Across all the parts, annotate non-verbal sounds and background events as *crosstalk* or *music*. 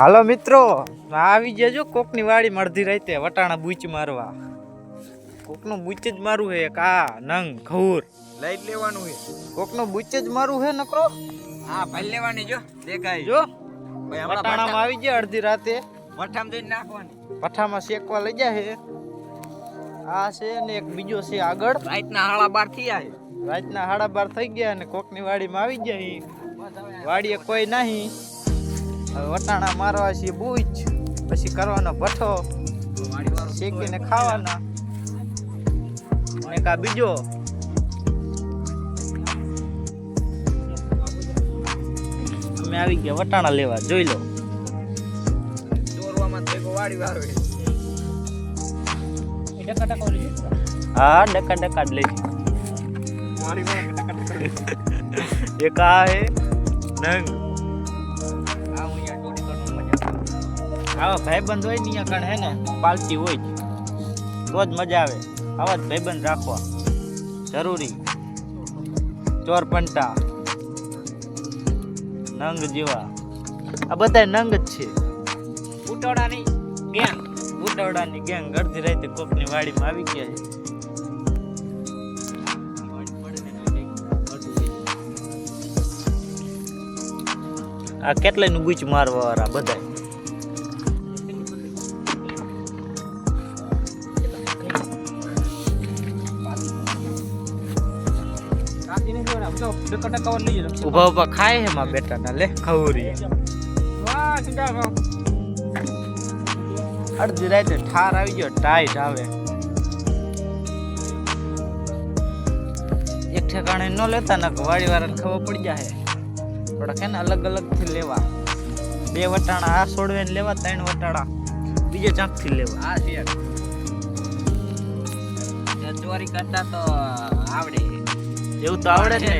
હાલો મિત્રો આવી જજો કોકની વાડી મળધી રાતે વટાણા બૂચ મારવા. કોકનું બૂચ જ મારું હે કા નંગ ઘઉર. લઈ લેવાનું છે. કોકનું બૂચ જ મારું હે નકરો? હા ભાઈ લેવાની જો દેખાય. જો ભાઈ વટાણામાં આવી જાય અડધી રાતે. મઠામાં જઈને નાખવાની. પઠામાં શેકવા લઈ જાય હે આ છે ને એક બીજો છે આગળ. રાતના હાડા બાર થઈ આવે રાતના હાડા બાર થઈ ગયા અને કોકની વાડીમાં આવી જાય વાડીએ કોઈ નહીં. વટાણા મારવા છે બૂચ પછી કરવાનો ભઠ્ઠો શેકીને ખાવાના. અને કા બીજો? અમે આવી ગયા વટાણા લેવા જોઈ લો. હા ડકા ડકા જ લઈ એક આ હે નંગ. આવે. ભાઈબંધ હોય ને અહીંયા હે ને, પાલટી હોય તો જ મજા આવે. આવા જ ભાઈબંધ રાખવા. જરૂરી. ચોર પંટા. નંગ જેવા. આ બધા નંગ જ છે. ઉટોડાની ગેંગ ઉટોડાની ગેંગ અડધી રાતે કોકની વાડીમાં આવી ગયા છે. આ કેટલાયનું ગુચ મારવા વાળા બધા ઊભા ઊભા ખાય હે માં બેટા ના લે ખવરી. અડધી રાતે ઠાર આવી ગયો ટાઈટ આવે. એક ઠેકાણે ન લેતા ને વાળી વાળાને ખબર પડી જાય. થોડાક હે અલગ અલગથી લેવા. બે વટાણા આ સોડવે ને લેવા ત્રણ વટાણા બીજે ચાંકથી લેવા. આ છે. કરતા તો એવું તો આવડે ને.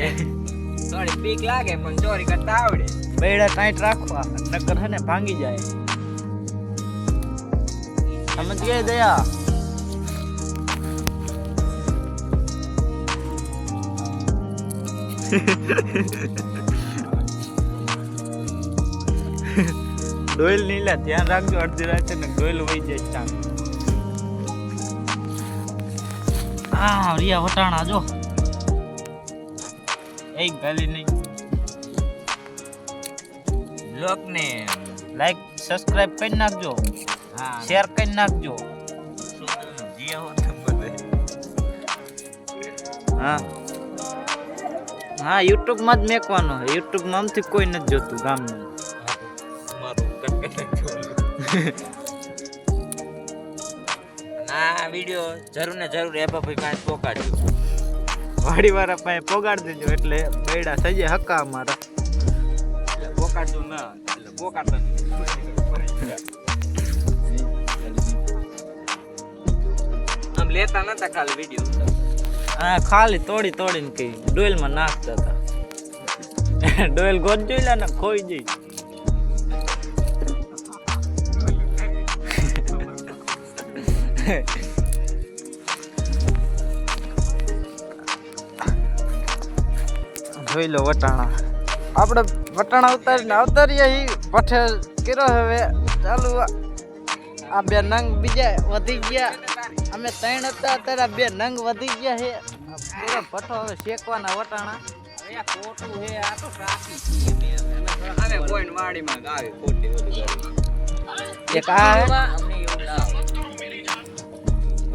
થોડી બીક લાગે પણ ચોરી કરતા આવડે. બેડા ટાઈટ રાખવા નકર હે ને ભાંગી જાય. સમજ ગઈ દયા? ડોયલ નીલા ધ્યાન રાખજો અડધી રાતે ને ડોયલ વહી જાય ચાંદ. આ રિયા વટાણા જો. એક ગાલી નહીં. લોક ને લાઈક સબસ્ક્રાઇબ કરી નાખજો. હા. શેર કરી નાખજો. હો. હા હા યુટ્યુબમાં જ મેકવાનો. છે યુટ્યુબમાં આમથી કોઈ નથી જોતું ગામનું. *laughs* નું આ વિડિયો જરૂર ને જરૂર એ ભાઈ પાસે પહોંચાડજો વાડી વાળા પાસે પોગાડ દેજો એટલે બૈડા થઈ જાય હક્કા અમારા. એટલે પહોંચાડજો ના એટલે આમ લેતા નતા ખાલી વીડિયો હા ખાલી તોડી તોડીને કઈ ડોયલમાં નાખતા હતા. ડોયલ ગોત જોઈ લે ને ખોઈ જઈ જોઈ લો વટાણા. આપણે વટાણા ઉતારીને અવતારીએ પઠે કર્યો હવે ચાલુ આ બે નંગ બીજા વધી ગયા. અમે ત્રણ હતા, અત્યારે બે નંગ વધી ગયા છે. પૂરો ભઠ્ઠો હવે શેકવાના વટાણા.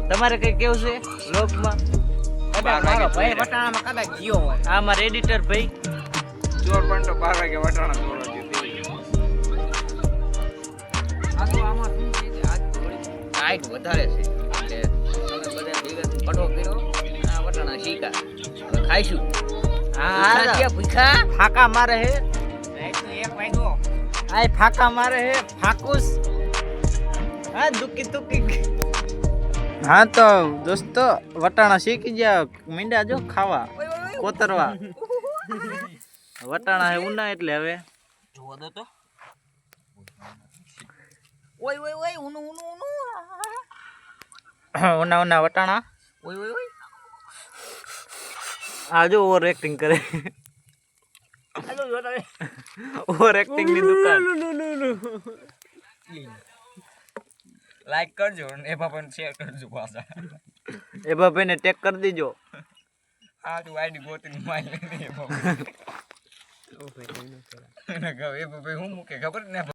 તમારે કઈ કેવું છે? લોગમાં બાર વાગે ભાઈ. વટાણામાં કદાચ ગયો હોય. આ મારા એડિટર ભાઈ. ચોર પણ તો બાર વાગે વટાણા ચોરવા જતી આ તો આમાં શું છે કે આજ થોડી ટાઈટ વધારે છે. એટલે અમે બધા દિવસ થઈને કર્યો. આ વટાણા શીખા. હવે ખાઈશું. હા ભૂખા ભૂખા? ફાકા મારે હે. એક વાગ્યો આય ફાકા મારે હે ફાકુસ. હા દુખી દુકી હા તો દોસ્તો વટાણા શીખી ગયા. મીંડા જો ખાવા કોતરવા. વટાણા હે ઉના એટલે હવે. જોવો દો તો. ઓય ઓય ઓય ઉનું ઉનું ઉનું. ઉના ઉના વટાણા. ઓય ઓય ઓય. આ જો ઓવર એક્ટિંગ કરે. ઓવર એક્ટિંગની દુકાન. લાઈક કરજો અને એ પણ શેર કરજો પાછા. એ ભાઈને ટેક કરી દેજો. આ તું આઈડી ગોતીને મારી લે એ બાપા. એ બાપા હું મૂકે ખબર ને?